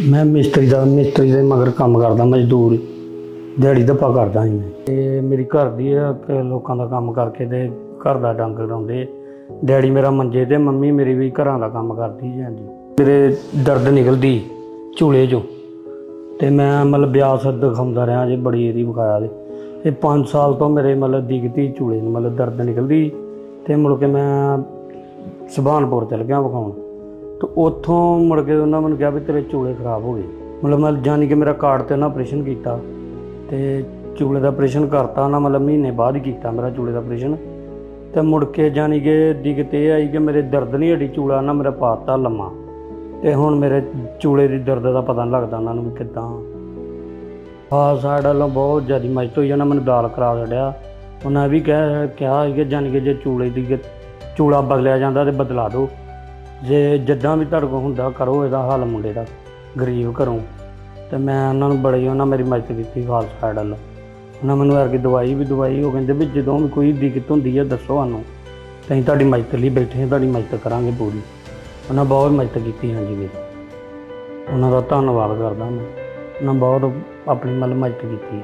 ਮੈਂ ਮਿਸਤਰੀ ਦਾ, ਮਿਸਤਰੀ ਦੇ ਮਗਰ ਕੰਮ ਕਰਦਾ, ਮਜ਼ਦੂਰ। ਦਿਹਾੜੀ ਧੱਪਾ ਕਰਦਾ ਸੀ ਮੈਂ। ਤੇ ਮੇਰੀ ਘਰ ਦੀ ਆ ਕਿ ਲੋਕਾਂ ਦਾ ਕੰਮ ਕਰਕੇ ਤੇ ਘਰ ਦਾ ਡੰਗ ਕਰਾਉਂਦੇ। ਡੈਡੀ ਮੇਰਾ ਮੰਜੇ ਤੇ, ਮੰਮੀ ਮੇਰੀ ਵੀ ਘਰਾਂ ਦਾ ਕੰਮ ਕਰਦੀ ਜੀ ਹਾਂਜੀ। ਮੇਰੇ ਦਰਦ ਨਿਕਲਦੀ ਝੂਲੇ 'ਚੋਂ। ਤੇ ਮੈਂ ਮਤਲਬ ਬਿਆਸ ਦਿਖਾਉਂਦਾ ਰਿਹਾ ਜੇ ਬੜੀ ਇਹਦੀ ਵਿਖਾਇਆ ਦੇ ਇਹ 5 ਸਾਲ ਤੋਂ ਮੇਰੇ ਮਤਲਬ ਦਿਖਦੀ ਝੂਲੇ ਨੂੰ, ਮਤਲਬ ਦਰਦ ਨਿਕਲਦੀ। ਤੇ ਮੁੜ ਕੇ ਮੈਂ ਸੁਭਾਨਪੁਰ ਚਲ ਗਿਆ ਵਿਖਾਉਣ। ਤੇ ਉੱਥੋਂ ਮੁੜ ਕੇ ਉਹਨਾਂ ਮੈਨੂੰ ਕਿਹਾ ਵੀ ਤੇਰੇ ਚੂਲੇ ਖਰਾਬ ਹੋ ਗਏ। ਮਤਲਬ ਮੈਂ ਜਾਣੀ ਕਿ ਮੇਰਾ ਕਾਰਡ ਤੇ ਉਹਨਾਂ ਆਪਰੇਸ਼ਨ ਕੀਤਾ ਤੇ ਚੂਲੇ ਦਾ ਆਪਰੇਸ਼ਨ ਕਰਤਾ ਉਹਨਾਂ ਮਤਲਬ ਮਹੀਨੇ ਬਾਅਦ ਹੀ ਕੀਤਾ ਮੇਰਾ ਚੂਲੇ ਦਾ ਆਪਰੇਸ਼ਨ ਤੇ ਮੁੜ ਕੇ ਜਾਣੀ ਕਿ ਦਿੱਕਤ ਇਹ ਆਈ ਕਿ ਮੇਰੇ ਦਰਦ ਨਹੀਂ ਹਟੀ ਚੂਲਾ, ਨਾ ਮੇਰਾ ਪਾਤਾ ਲੰਮਾ। ਤੇ ਹੁਣ ਮੇਰੇ ਚੂਲੇ ਦੀ ਦਰਦ ਦਾ ਪਤਾ ਨਹੀਂ ਲੱਗਦਾ ਉਹਨਾਂ ਨੂੰ ਵੀ ਕਿੱਦਾਂ। ਹਾਂ ਸਾਡਾ ਵੱਲੋਂ ਬਹੁਤ ਜ਼ਿਆਦਾ ਮਦਦ ਹੋਈ, ਉਹਨਾਂ ਮੈਨੂੰ ਦਾਲ ਕਰਾ ਛੱਡਿਆ। ਉਹਨਾਂ ਵੀ ਕਹਿ, ਕਿਹਾ ਸੀ ਕਿ ਜਾਣੀ ਕਿ ਜੇ ਚੂਲੇ ਦੀ ਕਿ ਚੂਲਾ ਬਦਲਿਆ ਜਾਂਦਾ ਤੇ ਬਦਲਾ ਦਿਓ। ਜੇ ਜਿੱਦਾਂ ਵੀ ਤੁਹਾਡੇ ਕੋਲ ਹੁੰਦਾ ਕਰੋ, ਇਹਦਾ ਹੱਲ ਮੁੰਡੇ ਦਾ, ਗਰੀਬ ਘਰੋਂ। ਤੇ ਮੈਂ ਉਹਨਾਂ ਨੂੰ ਬੜੀ, ਉਹਨਾਂ ਮੇਰੀ ਮਦਦ ਕੀਤੀ ਖਾਲਸਾ ਸਾਈਡ ਵੱਲ। ਉਹਨਾਂ ਮੈਨੂੰ ਵਰਗੀ ਦਵਾਈ ਵੀ ਦਵਾਈ, ਉਹ ਕਹਿੰਦੇ ਵੀ ਜਦੋਂ ਵੀ ਕੋਈ ਦਿੱਕਤ ਹੁੰਦੀ ਹੈ ਦੱਸੋ ਸਾਨੂੰ। ਤੇ ਅਸੀਂ ਤੁਹਾਡੀ ਮਦਦ ਲਈ ਬੈਠੇ ਹਾਂ, ਤੁਹਾਡੀ ਮਦਦ ਕਰਾਂਗੇ ਪੂਰੀ। ਉਹਨਾਂ ਬਹੁਤ ਮਦਦ ਕੀਤੀ, ਹਾਂਜੀ ਮੇਰੀ ਉਹਨਾਂ ਦਾ ਧੰਨਵਾਦ ਕਰਦਾ ਮੈਂ। ਉਹਨਾਂ ਬਹੁਤ ਆਪਣੀ ਮਤਲਬ ਮਦਦ ਕੀਤੀ।